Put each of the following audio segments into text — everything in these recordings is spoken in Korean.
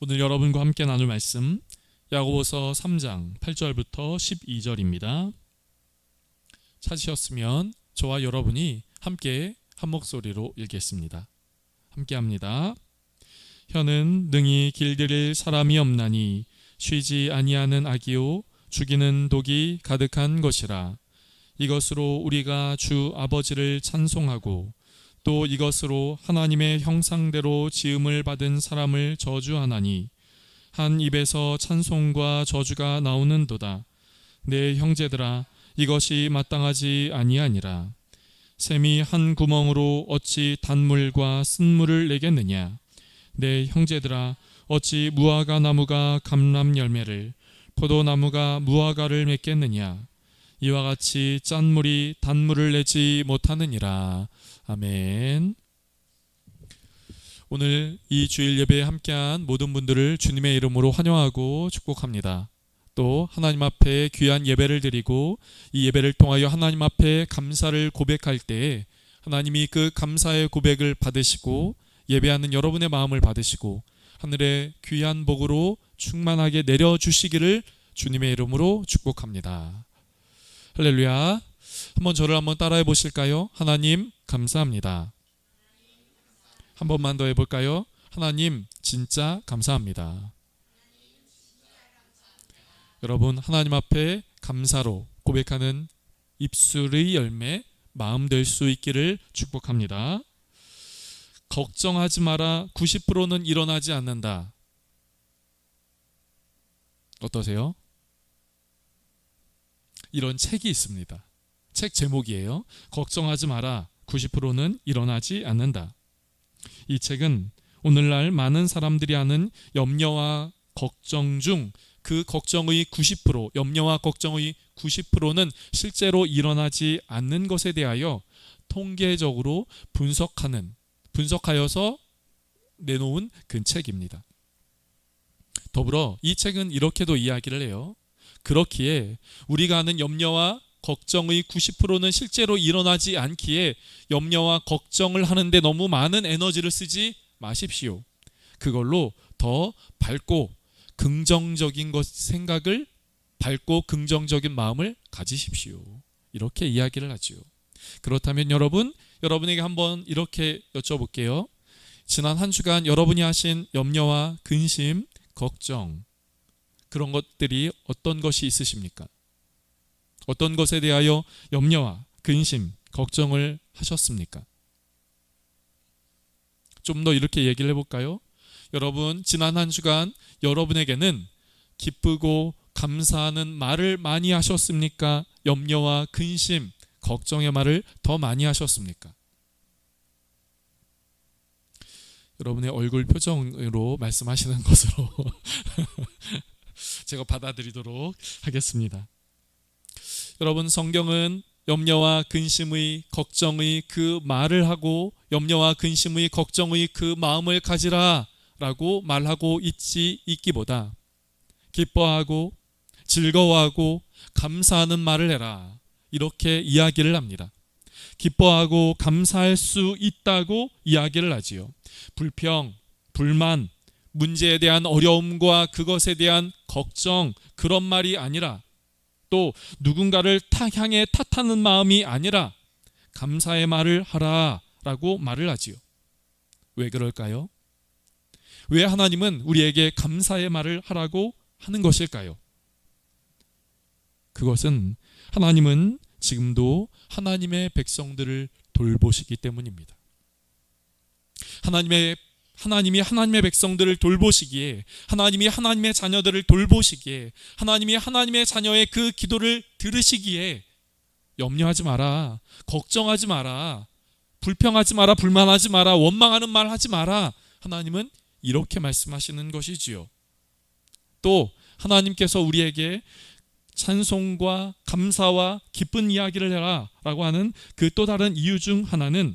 오늘 여러분과 함께 나눌 말씀 야고보서 3장 8절부터 12절입니다. 찾으셨으면 저와 여러분이 함께 한 목소리로 읽겠습니다. 함께 합니다. 혀는 능히 길들일 사람이 없나니 쉬지 아니하는 악이요 죽이는 독이 가득한 것이라 이것으로 우리가 주 아버지를 찬송하고 또 이것으로 하나님의 형상대로 지음을 받은 사람을 저주하나니 한 입에서 찬송과 저주가 나오는도다. 내 형제들아 이것이 마땅하지 아니하니라. 샘이 한 구멍으로 어찌 단물과 쓴물을 내겠느냐? 내 형제들아 어찌 무화과 나무가 감람 열매를 포도나무가 무화과를 맺겠느냐 이와 같이 짠물이 단물을 내지 못하느니라 아멘. 오늘 이 주일 예배에 함께한 모든 분들을 주님의 이름으로 환영하고 축복합니다. 또 하나님 앞에 귀한 예배를 드리고 이 예배를 통하여 하나님 앞에 감사를 고백할 때 하나님이 그 감사의 고백을 받으시고 예배하는 여러분의 마음을 받으시고 하늘의 귀한 복으로 충만하게 내려 주시기를 주님의 이름으로 축복합니다. 할렐루야. 한번 저를 한번 따라해 보실까요? 하나님 감사합니다. 한 번만 더 해볼까요? 하나님 진짜 감사합니다. 여러분 하나님 앞에 감사로 고백하는 입술의 열매 마음 될 수 있기를 축복합니다. 걱정하지 마라 90%는 일어나지 않는다. 어떠세요? 이런 책이 있습니다. 책 제목이에요. 걱정하지 마라. 90%는 일어나지 않는다. 이 책은 오늘날 많은 사람들이 하는 염려와 걱정 중 그 걱정의 90%, 염려와 걱정의 90%는 실제로 일어나지 않는 것에 대하여 통계적으로 분석하는, 분석하여서 내놓은 그 책입니다. 더불어 이 책은 이렇게도 이야기를 해요. 그렇기에 우리가 하는 염려와 걱정의 90%는 실제로 일어나지 않기에 염려와 걱정을 하는데 너무 많은 에너지를 쓰지 마십시오. 그걸로 더 밝고 긍정적인 것 생각을 밝고 긍정적인 마음을 가지십시오. 이렇게 이야기를 하지요. 그렇다면 여러분, 여러분에게 한번 이렇게 여쭤볼게요. 지난 한 주간 여러분이 하신 염려와 근심, 걱정 그런 것들이 어떤 것이 있으십니까? 어떤 것에 대하여 염려와 근심, 걱정을 하셨습니까? 좀 더 이렇게 얘기를 해볼까요? 여러분, 지난 한 주간 여러분에게는 기쁘고 감사하는 말을 많이 하셨습니까? 염려와 근심, 걱정의 말을 더 많이 하셨습니까? 여러분의 얼굴 표정으로 말씀하시는 것으로 제가 받아들이도록 하겠습니다. 여러분 성경은 염려와 근심의 걱정의 그 말을 하고 염려와 근심의 걱정의 그 마음을 가지라라고 말하고 있지 있기보다 기뻐하고 즐거워하고 감사하는 말을 해라 이렇게 이야기를 합니다. 기뻐하고 감사할 수 있다고 이야기를 하지요. 불평, 불만, 문제에 대한 어려움과 그것에 대한 걱정 그런 말이 아니라 또 누군가를 타 향해 탓하는 마음이 아니라 감사의 말을 하라라고 말을 하지요. 왜 그럴까요? 왜 하나님은 우리에게 감사의 말을 하라고 하는 것일까요? 그것은 하나님은 지금도 하나님의 백성들을 돌보시기 때문입니다. 하나님의 하나님이 하나님의 백성들을 돌보시기에 하나님이 하나님의 자녀들을 돌보시기에 하나님이 하나님의 자녀의 그 기도를 들으시기에 염려하지 마라. 걱정하지 마라. 불평하지 마라. 불만하지 마라. 원망하는 말 하지 마라. 하나님은 이렇게 말씀하시는 것이지요. 또 하나님께서 우리에게 찬송과 감사와 기쁜 이야기를 해라 라고 하는 그 또 다른 이유 중 하나는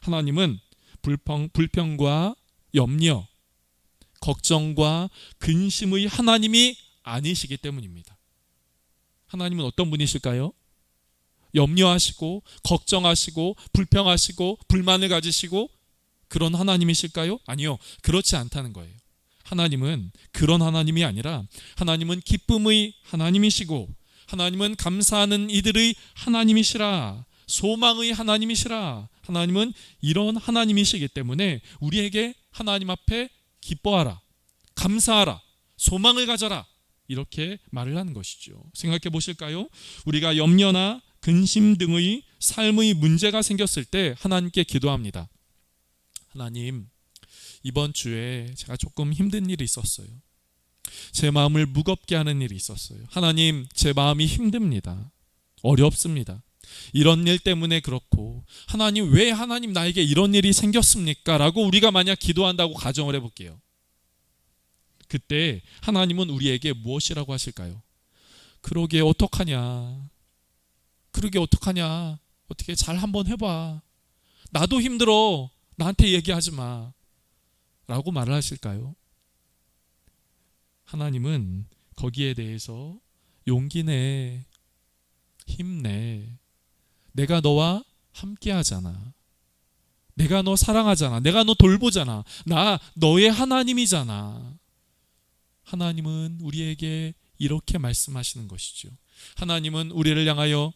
하나님은 불평, 불평과 염려, 걱정과 근심의 하나님이 아니시기 때문입니다. 하나님은 어떤 분이실까요? 염려하시고 걱정하시고 불평하시고 불만을 가지시고 그런 하나님이실까요? 아니요. 그렇지 않다는 거예요. 하나님은 그런 하나님이 아니라 하나님은 기쁨의 하나님이시고 하나님은 감사하는 이들의 하나님이시라 소망의 하나님이시라 하나님은 이런 하나님이시기 때문에 우리에게 하나님 앞에 기뻐하라 감사하라 소망을 가져라 이렇게 말을 하는 것이죠. 생각해 보실까요? 우리가 염려나 근심 등의 삶의 문제가 생겼을 때 하나님께 기도합니다. 하나님, 이번 주에 제가 조금 힘든 일이 있었어요. 제 마음을 무겁게 하는 일이 있었어요. 하나님, 제 마음이 힘듭니다. 어렵습니다. 이런 일 때문에 그렇고 하나님 왜 하나님 나에게 이런 일이 생겼습니까? 라고 우리가 만약 기도한다고 가정을 해볼게요. 그때 하나님은 우리에게 무엇이라고 하실까요? 그러게 어떡하냐? 그러게 어떡하냐? 어떻게 잘 한번 해봐. 나도 힘들어. 나한테 얘기하지 마. 라고 말을 하실까요? 하나님은 거기에 대해서 용기 내, 힘내. 내가 너와 함께 하잖아. 내가 너 사랑하잖아. 내가 너 돌보잖아. 나 너의 하나님이잖아. 하나님은 우리에게 이렇게 말씀하시는 것이죠. 하나님은 우리를 향하여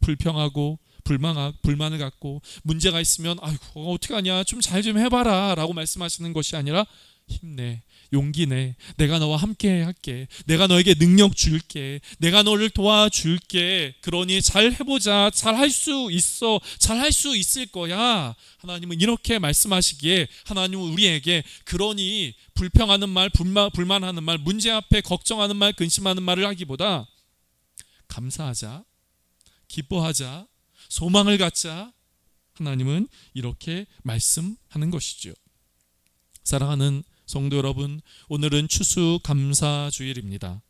불평하고 불만 불만을 갖고 문제가 있으면 아이고 어떻게 하냐 좀 잘좀 해봐라 라고 말씀하시는 것이 아니라 힘내 용기 내. 내가 너와 함께 할게. 내가 너에게 능력 줄게. 내가 너를 도와줄게. 그러니 잘 해보자. 잘 할 수 있어. 잘 할 수 있을 거야. 하나님은 이렇게 말씀하시기에 하나님은 우리에게 그러니 불평하는 말 불만, 불만하는 말 문제 앞에 걱정하는 말 근심하는 말을 하기보다 감사하자. 기뻐하자. 소망을 갖자. 하나님은 이렇게 말씀하는 것이죠 사랑하는 성도 여러분, 오늘은 추수 감사 주일입니다.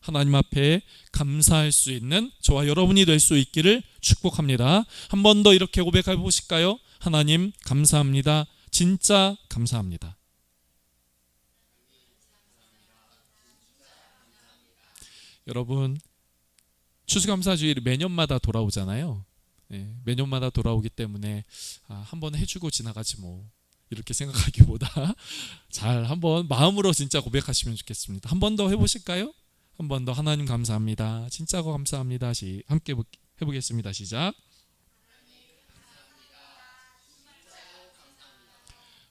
하나님 앞에 감사할 수 있는 저와 여러분이 될 수 있기를 축복합니다. 한 번 더 이렇게 고백해 보실까요? 하나님 감사합니다. 진짜 감사합니다. 여러분 추수감사주일이 매년마다 돌아오잖아요. 네, 매년마다 돌아오기 때문에 아, 한번 해주고 지나가지 뭐 이렇게 생각하기보다 잘 한번 마음으로 진짜 고백하시면 좋겠습니다. 한 번 더 해보실까요? 한 번 더 하나님 감사합니다. 진짜 감사합니다. 시 함께 해보겠습니다. 시작.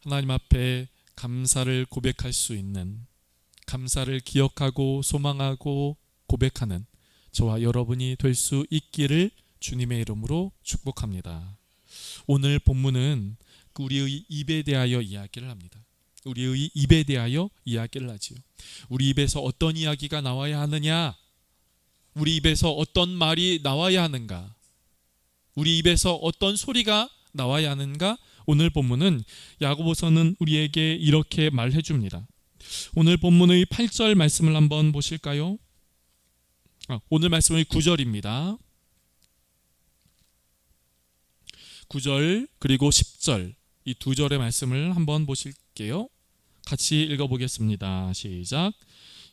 하나님 앞에 감사를 고백할 수 있는 감사를 기억하고 소망하고 고백하는 저와 여러분이 될 수 있기를 주님의 이름으로 축복합니다. 오늘 본문은 우리의 입에 대하여 이야기를 합니다. 우리의 입에 대하여 이야기를 하지요. 우리 입에서 어떤 이야기가 나와야 하느냐? 우리 입에서 어떤 말이 나와야 하는가? 우리 입에서 어떤 소리가 나와야 하는가? 오늘 본문은 야고보서는 우리에게 이렇게 말해 줍니다. 오늘 본문의 8절 말씀을 한번 보실까요? 아, 오늘 말씀의 9절입니다. 9절 그리고 10절 이 두 절의 말씀을 한번 보실게요. 같이 읽어보겠습니다. 시작.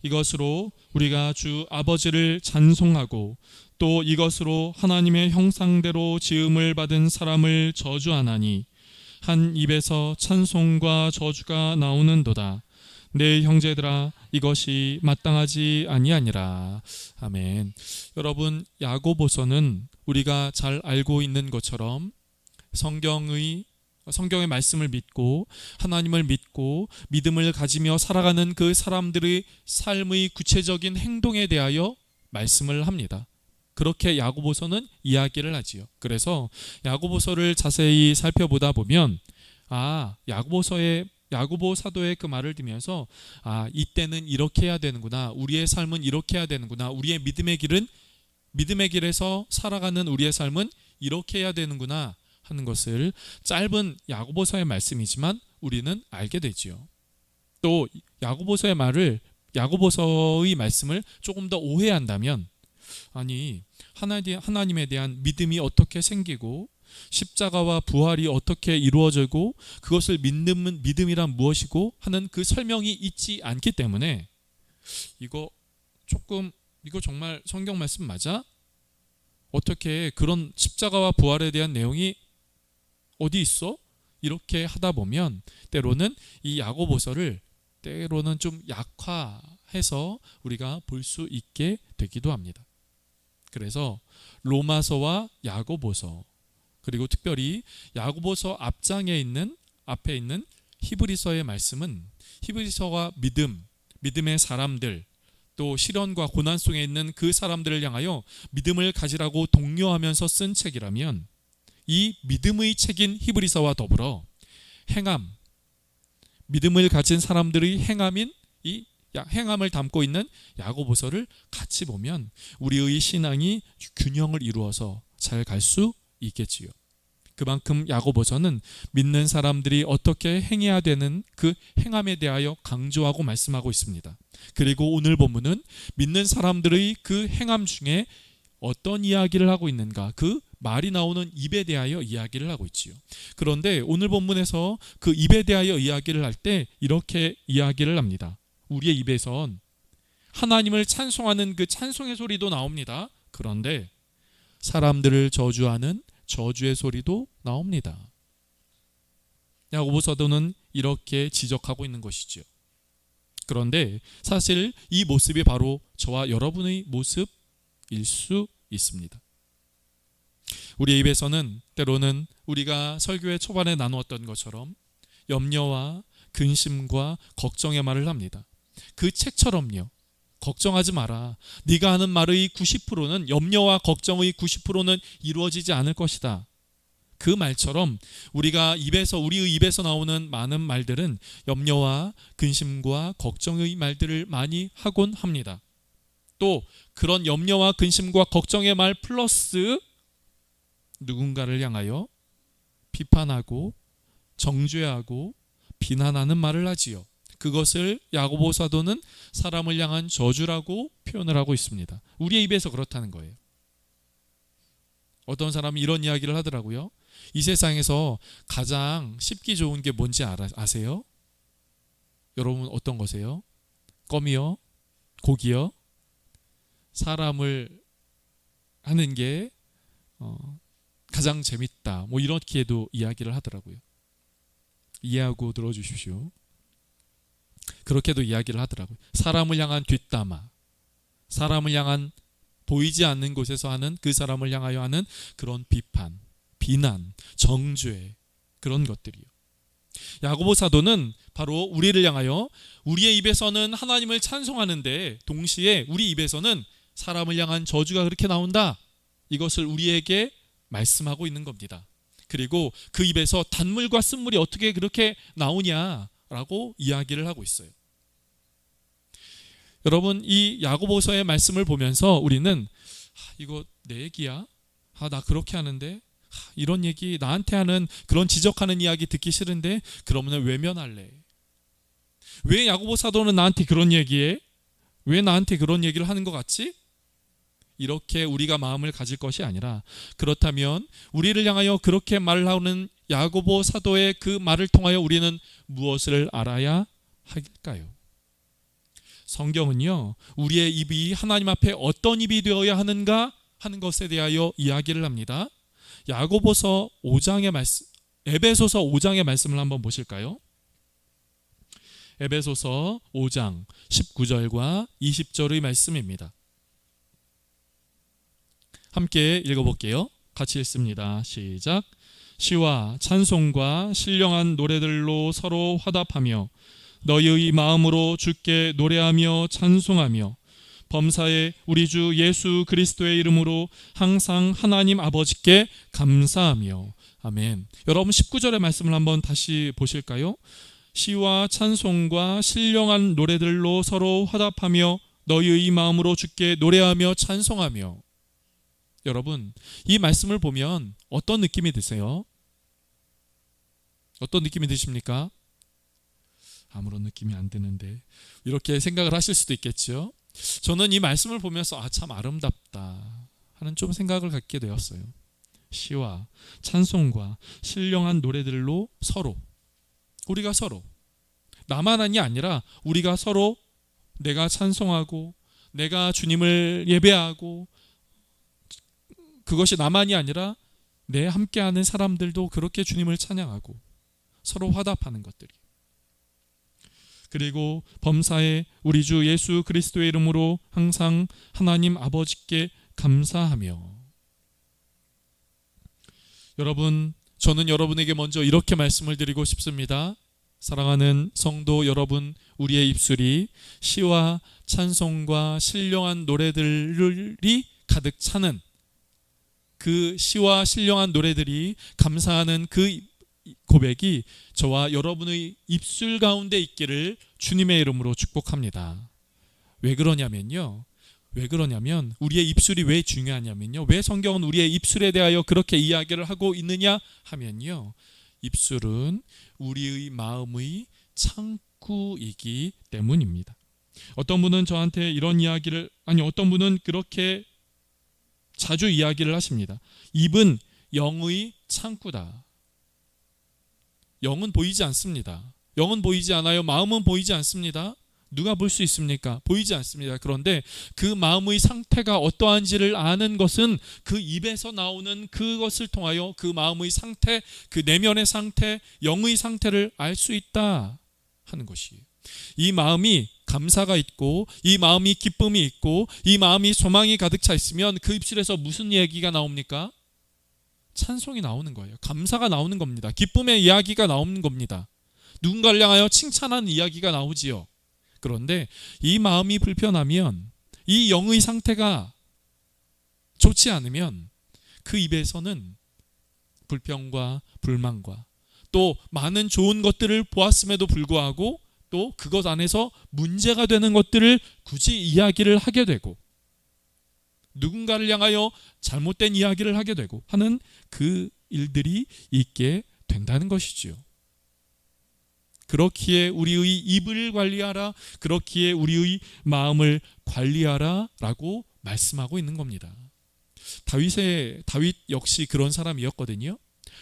이것으로 우리가 주 아버지를 찬송하고 또 이것으로 하나님의 형상대로 지음을 받은 사람을 저주하나니 한 입에서 찬송과 저주가 나오는도다. 내 형제들아 이것이 마땅하지 아니하니라. 아멘. 여러분 야고보서는 우리가 잘 알고 있는 것처럼 성경의 성경의 말씀을 믿고 하나님을 믿고 믿음을 가지며 살아가는 그 사람들의 삶의 구체적인 행동에 대하여 말씀을 합니다. 그렇게 야고보서는 이야기를 하지요. 그래서 야고보서를 자세히 살펴보다 보면 아, 야고보서의 야고보 사도의 그 말을 들으면서 아, 이때는 이렇게 해야 되는구나. 우리의 삶은 이렇게 해야 되는구나. 우리의 믿음의 길은 믿음의 길에서 살아가는 우리의 삶은 이렇게 해야 되는구나. 하는 것을 짧은 야고보서의 말씀이지만 우리는 알게 되지요. 또 야고보서의 말을 야고보서의 말씀을 조금 더 오해한다면 아니 하나님에 대한 믿음이 어떻게 생기고 십자가와 부활이 어떻게 이루어지고 그것을 믿는 믿음이란 무엇이고 하는 그 설명이 있지 않기 때문에 이거 조금 이거 정말 성경 말씀 맞아? 어떻게 그런 십자가와 부활에 대한 내용이 어디 있어? 이렇게 하다 보면 때로는 이 야고보서를 때로는 좀 약화해서 우리가 볼 수 있게 되기도 합니다. 그래서 로마서와 야고보서 그리고 특별히 야고보서 앞장에 있는 앞에 있는 히브리서의 말씀은 히브리서와 믿음, 믿음의 사람들 또 시련과 고난 속에 있는 그 사람들을 향하여 믿음을 가지라고 독려하면서 쓴 책이라면 이 믿음의 책인 히브리서와 더불어 행함, 믿음을 가진 사람들의 행함인 이 야- 행함을 담고 있는 야고보서를 같이 보면 우리의 신앙이 균형을 이루어서 잘 갈 수 있겠지요. 그만큼 야고보서는 믿는 사람들이 어떻게 행해야 되는 그 행함에 대하여 강조하고 말씀하고 있습니다. 그리고 오늘 본문은 믿는 사람들의 그 행함 중에 어떤 이야기를 하고 있는가 그 말이 나오는 입에 대하여 이야기를 하고 있지요. 그런데 오늘 본문에서 그 입에 대하여 이야기를 할 때 이렇게 이야기를 합니다. 우리의 입에선 하나님을 찬송하는 그 찬송의 소리도 나옵니다. 그런데 사람들을 저주하는 저주의 소리도 나옵니다. 야고보서도는 이렇게 지적하고 있는 것이지요. 그런데 사실 이 모습이 바로 저와 여러분의 모습일 수 있습니다. 우리의 입에서는 때로는 우리가 설교의 초반에 나누었던 것처럼 염려와 근심과 걱정의 말을 합니다. 그 책처럼요. 걱정하지 마라. 네가 하는 말의 90%는 염려와 걱정의 90%는 이루어지지 않을 것이다. 그 말처럼 우리가 입에서 우리의 입에서 나오는 많은 말들은 염려와 근심과 걱정의 말들을 많이 하곤 합니다. 또 그런 염려와 근심과 걱정의 말 플러스 누군가를 향하여 비판하고 정죄하고 비난하는 말을 하지요. 그것을 야고보 사도는 사람을 향한 저주라고 표현을 하고 있습니다. 우리의 입에서 그렇다는 거예요. 어떤 사람이 이런 이야기를 하더라고요. 이 세상에서 가장 씹기 좋은 게 뭔지 아세요? 여러분 어떤 거세요? 껌이요? 고기요? 사람을 하는 게 어, 가장 재밌다. 뭐 이렇게도 이야기를 하더라고요. 이해하고 들어주십시오. 그렇게도 이야기를 하더라고요. 사람을 향한 뒷담화, 사람을 향한 보이지 않는 곳에서 하는 그 사람을 향하여 하는 그런 비판, 비난, 정죄 그런 것들이요. 야고보 사도는 바로 우리를 향하여 우리의 입에서는 하나님을 찬송하는데 동시에 우리 입에서는 사람을 향한 저주가 그렇게 나온다. 이것을 우리에게 말씀하고 있는 겁니다. 그리고 그 입에서 단물과 쓴물이 어떻게 그렇게 나오냐라고 이야기를 하고 있어요. 여러분 이 야고보서의 말씀을 보면서 우리는 아, 이거 내 얘기야? 아 나 그렇게 하는데 아, 이런 얘기 나한테 하는 그런 지적하는 이야기 듣기 싫은데 그러면 외면할래. 왜 야고보 사도는 나한테 그런 얘기해? 왜 나한테 그런 얘기를 하는 것 같지? 이렇게 우리가 마음을 가질 것이 아니라 그렇다면 우리를 향하여 그렇게 말을 하는 야고보 사도의 그 말을 통하여 우리는 무엇을 알아야 할까요? 성경은요, 우리의 입이 하나님 앞에 어떤 입이 되어야 하는가 하는 것에 대하여 이야기를 합니다. 야고보서 5장의 말씀, 에베소서 5장의 말씀을 한번 보실까요? 에베소서 5장 19절과 20절의 말씀입니다. 함께 읽어볼게요. 같이 읽습니다. 시작. 시와 찬송과 신령한 노래들로 서로 화답하며 너희의 마음으로 주께 노래하며 찬송하며 범사에 우리 주 예수 그리스도의 이름으로 항상 하나님 아버지께 감사하며 아멘. 여러분 19절의 말씀을 한번 다시 보실까요? 시와 찬송과 신령한 노래들로 서로 화답하며 너희의 마음으로 주께 노래하며 찬송하며 여러분 이 말씀을 보면 어떤 느낌이 드세요? 어떤 느낌이 드십니까? 아무런 느낌이 안 드는데 이렇게 생각을 하실 수도 있겠죠. 저는 이 말씀을 보면서 아 참 아름답다 하는 좀 생각을 갖게 되었어요. 시와 찬송과 신령한 노래들로 서로 우리가 서로 나만이 아니라 우리가 서로 내가 찬송하고 내가 주님을 예배하고 그것이 나만이 아니라 내 함께하는 사람들도 그렇게 주님을 찬양하고 서로 화답하는 것들이. 그리고 범사에 우리 주 예수 그리스도의 이름으로 항상 하나님 아버지께 감사하며 여러분 저는 여러분에게 먼저 이렇게 말씀을 드리고 싶습니다. 사랑하는 성도 여러분, 우리의 입술이 시와 찬송과 신령한 노래들이 가득 차는 그 시와 신령한 노래들이 감사하는 그 고백이 저와 여러분의 입술 가운데 있기를 주님의 이름으로 축복합니다. 왜 그러냐면요. 왜 그러냐면 우리의 입술이 왜 중요하냐면요. 왜 성경은 우리의 입술에 대하여 그렇게 이야기를 하고 있느냐 하면요. 입술은 우리의 마음의 창구이기 때문입니다. 어떤 분은 저한테 이런 이야기를 아니 어떤 분은 그렇게 자주 이야기를 하십니다. 입은 영의 창구다. 영은 보이지 않습니다. 영은 보이지 않아요. 마음은 보이지 않습니다. 누가 볼 수 있습니까? 보이지 않습니다. 그런데 그 마음의 상태가 어떠한지를 아는 것은 그 입에서 나오는 그것을 통하여 그 마음의 상태, 그 내면의 상태, 영의 상태를 알 수 있다 하는 것이에요. 이 마음이 감사가 있고 이 마음이 기쁨이 있고 이 마음이 소망이 가득 차 있으면 그 입술에서 무슨 얘기가 나옵니까? 찬송이 나오는 거예요. 감사가 나오는 겁니다. 기쁨의 이야기가 나오는 겁니다. 누군가를 향하여 칭찬하는 이야기가 나오지요. 그런데 이 마음이 불편하면 이 영의 상태가 좋지 않으면 그 입에서는 불평과 불만과 또 많은 좋은 것들을 보았음에도 불구하고 또 그것 안에서 문제가 되는 것들을 굳이 이야기를 하게 되고 누군가를 향하여 잘못된 이야기를 하게 되고 하는 그 일들이 있게 된다는 것이지요. 그렇기에 우리의 입을 관리하라. 그렇기에 우리의 마음을 관리하라라고 말씀하고 있는 겁니다. 다윗의 다윗 역시 그런 사람이었거든요.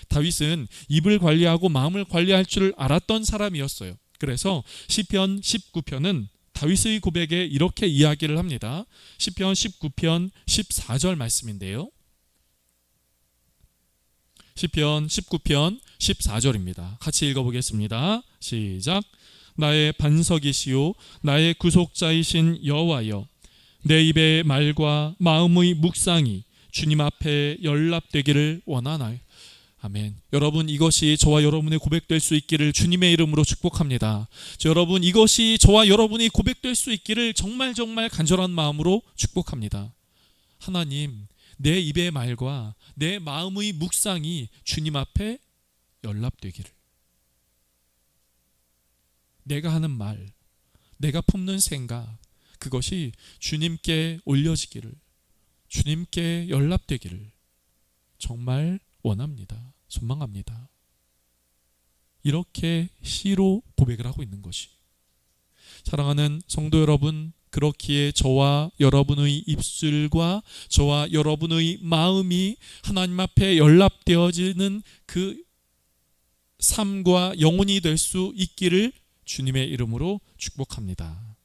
다윗은 입을 관리하고 마음을 관리할 줄 알았던 사람이었어요. 그래서 시편 19편은 다윗의 고백에 이렇게 이야기를 합니다. 시편 19편 14절 말씀인데요. 시편 19편 14절입니다. 같이 읽어보겠습니다. 시작. 나의 반석이시요 나의 구속자이신 여호와여 내 입의 말과 마음의 묵상이 주님 앞에 연락되기를 원하나요? 아멘. 여러분 이것이 저와 여러분의 고백될 수 있기를 주님의 이름으로 축복합니다. 저 여러분 이것이 저와 여러분이 고백될 수 있기를 정말 정말 간절한 마음으로 축복합니다. 하나님 내 입의 말과 내 마음의 묵상이 주님 앞에 연락되기를. 내가 하는 말, 내가 품는 생각, 그것이 주님께 올려지기를, 주님께 연락되기를 정말 원합니다. 소망합니다. 이렇게 시로 고백을 하고 있는 것이. 사랑하는 성도 여러분, 그렇기에 저와 여러분의 입술과 저와 여러분의 마음이 하나님 앞에 연락되어지는 그 삶과 영혼이 될 수 있기를 주님의 이름으로 축복합니다.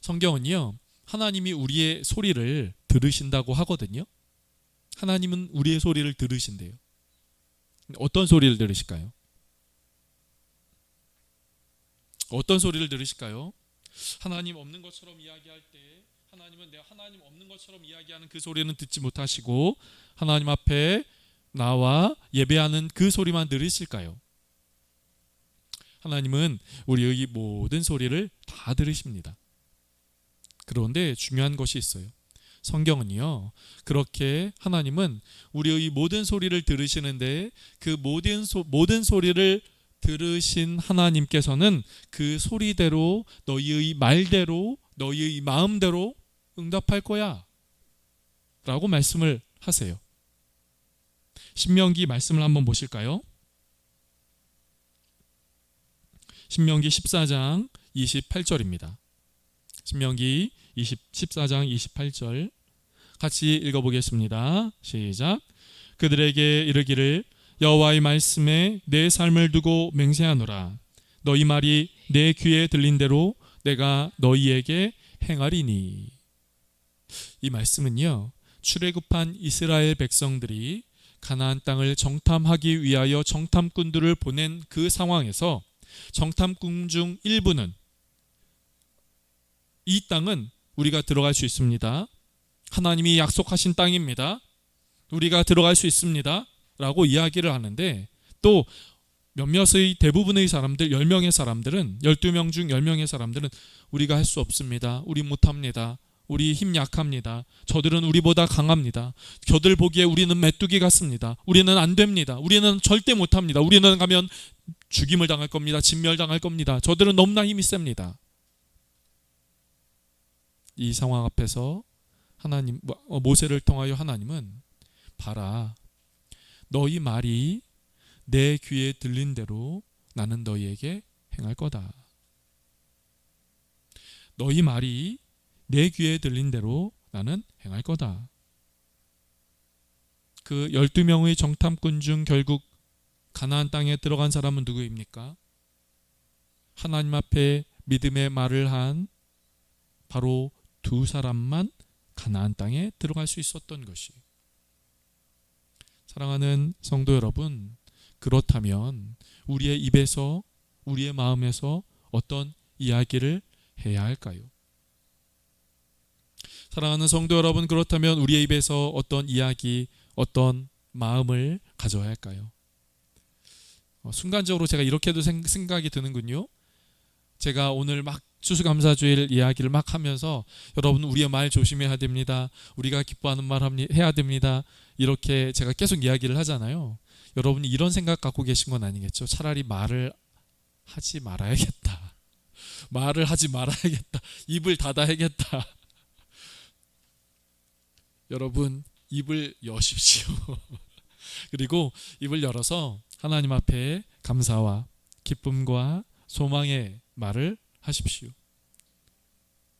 성경은요, 하나님이 우리의 소리를 들으신다고 하거든요. 하나님은 우리의 소리를 들으신대요. 어떤 소리를 들으실까요? 어떤 소리를 들으실까요? 하나님 없는 것처럼 이야기할 때 하나님은 내가 하나님 없는 것처럼 이야기하는 그 소리는 듣지 못하시고 하나님 앞에 나와 예배하는 그 소리만 들으실까요? 하나님은 우리의 모든 소리를 다 들으십니다. 그런데 중요한 것이 있어요. 성경은요. 그렇게 하나님은 우리의 모든 소리를 들으시는데 그 모든 소, 모든 소리를 들으신 하나님께서는 그 소리대로 너희의 말대로 너희의 마음대로 응답할 거야. 라고 말씀을 하세요. 신명기 말씀을 한번 보실까요? 신명기 14장 28절입니다. 신명기 20, 14장 28절 같이 읽어보겠습니다. 시작. 그들에게 이르기를 여호와의 말씀에 내 삶을 두고 맹세하노라. 너희 말이 내 귀에 들린 대로 내가 너희에게 행하리니. 이 말씀은요. 출애굽한 이스라엘 백성들이 가나안 땅을 정탐하기 위하여 정탐꾼들을 보낸 그 상황에서 정탐꾼 중 일부는 이 땅은 우리가 들어갈 수 있습니다. 하나님이 약속하신 땅입니다. 우리가 들어갈 수 있습니다. 라고 이야기를 하는데 또 몇몇의 대부분의 사람들 10명의 사람들은 12명 중 10명의 사람들은 우리가 할 수 없습니다. 우리 못합니다. 우리 힘 약합니다. 저들은 우리보다 강합니다. 저들 보기에 우리는 메뚜기 같습니다. 우리는 안 됩니다. 우리는 절대 못합니다. 우리는 가면 죽임을 당할 겁니다. 진멸당할 겁니다. 저들은 너무나 힘이 셉니다. 이 상황 앞에서 하나님 어, 모세를 통하여 하나님은 봐라 너희 말이 내 귀에 들린 대로 나는 너희에게 행할 거다. 너희 말이 내 귀에 들린 대로 나는 행할 거다. 그 12명의 정탐꾼 중 결국 가나안 땅에 들어간 사람은 누구입니까? 하나님 앞에 믿음의 말을 한 바로 두 사람만 가나안 땅에 들어갈 수 있었던 것이. 사랑하는 성도 여러분, 그렇다면 우리의 입에서 우리의 마음에서 어떤 이야기를 해야 할까요? 사랑하는 성도 여러분, 그렇다면 우리의 입에서 어떤 이야기, 어떤 마음을 가져야 할까요? 어, 순간적으로 제가 이렇게도 생, 생각이 드는군요. 제가 오늘 막 추수감사주일 이야기를 막 하면서 여러분 우리의 말 조심해야 됩니다. 우리가 기뻐하는 말 해야 됩니다. 이렇게 제가 계속 이야기를 하잖아요. 여러분이 이런 생각 갖고 계신 건 아니겠죠? 차라리 말을 하지 말아야겠다. 말을 하지 말아야겠다. 입을 닫아야겠다. 여러분 입을 여십시오. 그리고 입을 열어서 하나님 앞에 감사와 기쁨과 소망의 말을 하십시오.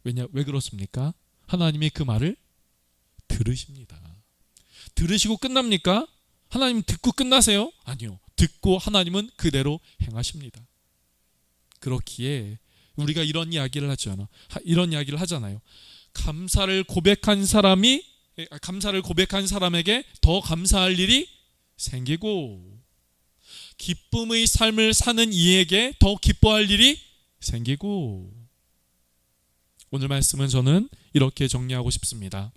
왜냐 왜 그렇습니까? 하나님이 그 말을 들으십니다. 들으시고 끝납니까? 하나님 듣고 끝나세요? 아니요. 듣고 하나님은 그대로 행하십니다. 그렇기에 우리가 이런 이야기를 하지 않아. 이런 이야기를 하잖아요. 감사를 고백한 사람이 아, 감사를 고백한 사람에게 더 감사할 일이 생기고 기쁨의 삶을 사는 이에게 더 기뻐할 일이 생기고 오늘 말씀은 저는 이렇게 정리하고 싶습니다.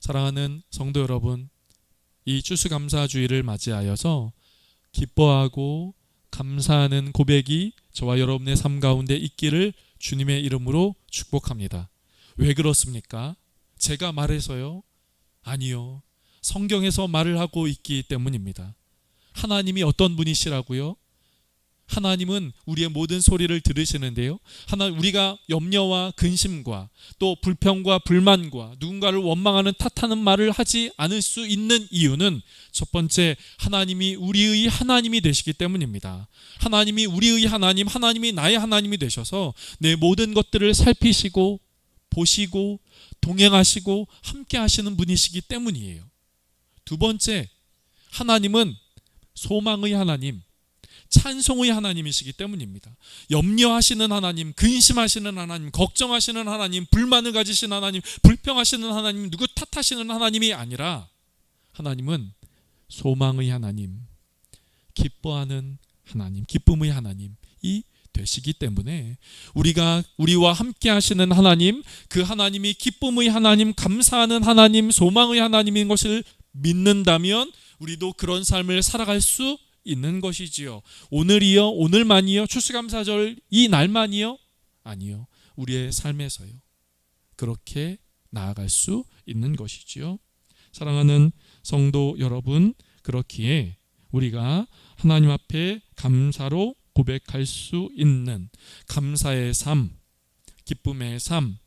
사랑하는 성도 여러분, 이 추수감사주의를 맞이하여서 기뻐하고 감사하는 고백이 저와 여러분의 삶 가운데 있기를 주님의 이름으로 축복합니다. 왜 그렇습니까? 제가 말해서요? 아니요. 성경에서 말을 하고 있기 때문입니다. 하나님이 어떤 분이시라고요? 하나님은 우리의 모든 소리를 들으시는데요. 하나 우리가 염려와 근심과 또 불평과 불만과 누군가를 원망하는 탓하는 말을 하지 않을 수 있는 이유는 첫 번째 하나님이 우리의 하나님이 되시기 때문입니다. 하나님이 우리의 하나님, 하나님이 나의 하나님이 되셔서 내 모든 것들을 살피시고 보시고 동행하시고 함께 하시는 분이시기 때문이에요. 두 번째 하나님은 소망의 하나님, 찬송의 하나님이시기 때문입니다. 염려하시는 하나님, 근심하시는 하나님, 걱정하시는 하나님, 불만을 가지신 하나님, 불평하시는 하나님, 누구 탓하시는 하나님이 아니라 하나님은 소망의 하나님, 기뻐하는 하나님, 기쁨의 하나님이 되시기 때문에 우리가 우리와 함께 하시는 하나님, 그 하나님이 기쁨의 하나님, 감사하는 하나님, 소망의 하나님인 것을 믿는다면 우리도 그런 삶을 살아갈 수 있는 것이지요. 오늘이요, 오늘만이요, 추수감사절 이 날만이요? 아니요. 우리의 삶에서요. 그렇게 나아갈 수 있는 것이지요. 사랑하는 성도 여러분, 그렇기에 우리가 하나님 앞에 감사로 고백할 수 있는 감사의 삶, 기쁨의 삶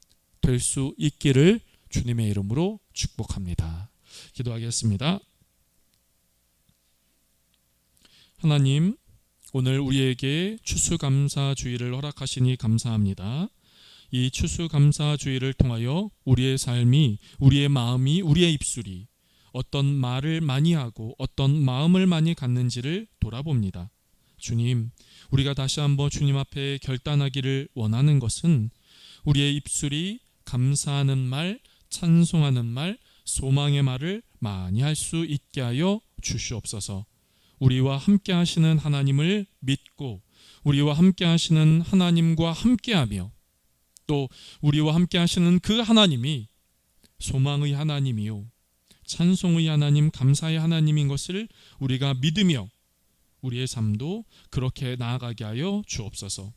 될 수 있기를 주님의 이름으로 축복합니다. 기도하겠습니다. 하나님, 오늘 우리에게 추수감사주의를 허락하시니 감사합니다. 이 추수감사주의를 통하여 우리의 삶이, 우리의 마음이, 우리의 입술이 어떤 말을 많이 하고 어떤 마음을 많이 갖는지를 돌아봅니다. 주님, 우리가 다시 한번 주님 앞에 결단하기를 원하는 것은 우리의 입술이 감사하는 말, 찬송하는 말, 소망의 말을 많이 할 수 있게 하여 주시옵소서. 우리와 함께 하시는 하나님을 믿고 우리와 함께 하시는 하나님과 함께하며 또 우리와 함께 하시는 그 하나님이 소망의 하나님이요 찬송의 하나님 감사의 하나님인 것을 우리가 믿으며 우리의 삶도 그렇게 나아가게 하여 주옵소서.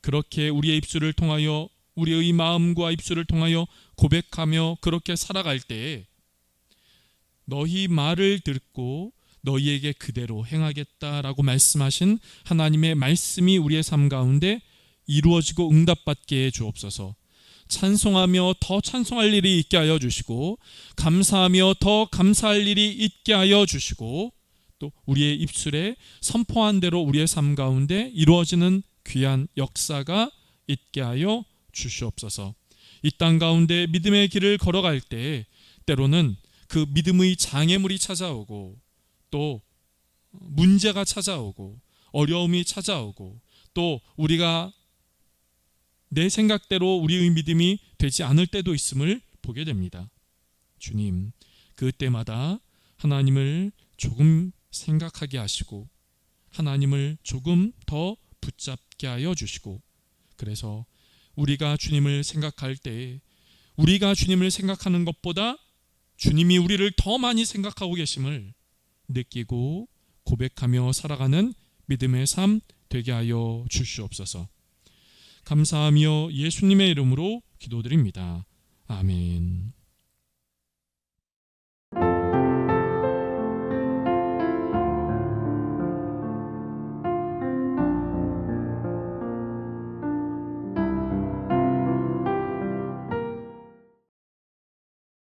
그렇게 우리의 입술을 통하여 우리의 마음과 입술을 통하여 고백하며 그렇게 살아갈 때에 너희 말을 듣고 너희에게 그대로 행하겠다라고 말씀하신 하나님의 말씀이 우리의 삶 가운데 이루어지고 응답받게 해 주옵소서. 찬송하며 더 찬송할 일이 있게 하여 주시고 감사하며 더 감사할 일이 있게 하여 주시고 또 우리의 입술에 선포한 대로 우리의 삶 가운데 이루어지는 귀한 역사가 있게 하여 주시옵소서. 이 땅 가운데 믿음의 길을 걸어갈 때 때로는 그 믿음의 장애물이 찾아오고 또 문제가 찾아오고 어려움이 찾아오고 또 우리가 내 생각대로 우리의 믿음이 되지 않을 때도 있음을 보게 됩니다. 주님, 그때마다 하나님을 조금 생각하게 하시고 하나님을 조금 더 붙잡게 하여 주시고 그래서 우리가 주님을 생각할 때 우리가 주님을 생각하는 것보다 주님이 우리를 더 많이 생각하고 계심을 느끼고 고백하며 살아가는 믿음의 삶 되게 하여 주시옵소서. 감사하며 예수님의 이름으로 기도드립니다. 아멘.